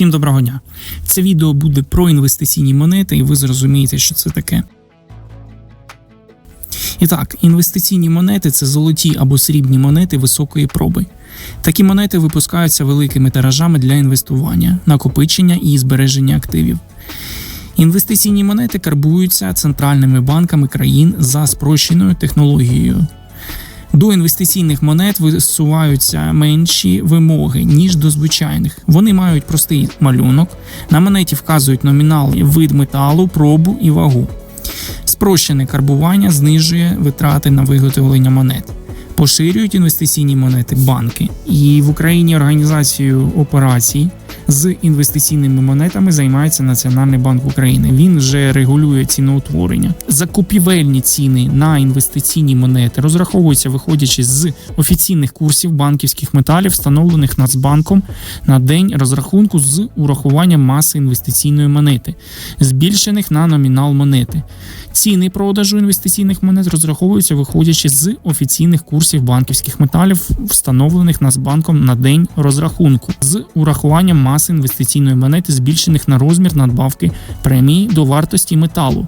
Всім доброго дня. Це відео буде про інвестиційні монети, і ви зрозумієте, що це таке. І так, інвестиційні монети це золоті або срібні монети високої проби. Такі монети випускаються великими тиражами для інвестування, накопичення і збереження активів. Інвестиційні монети карбуються центральними банками країн за спрощеною технологією. До інвестиційних монет висуваються менші вимоги, ніж до звичайних. Вони мають простий малюнок. На монеті вказують номінал, вид металу, пробу і вагу. Спрощене карбування знижує витрати на виготовлення монет. Поширюють інвестиційні монети банки. І в Україні організацією операцій з інвестиційними монетами займається Національний банк України. Він вже регулює ціноутворення. Закупівельні ціни на інвестиційні монети розраховуються, виходячи з офіційних курсів банківських металів, встановлених Нацбанком на день розрахунку з урахуванням маси інвестиційної монети, збільшених на номінал монети. Ціни продажу інвестиційних монет розраховуються, виходячи з офіційних курсів банківських металів, встановлених Нацбанком на день розрахунку, з урахуванням маси інвестиційної монети, збільшених на розмір надбавки премії до вартості металу,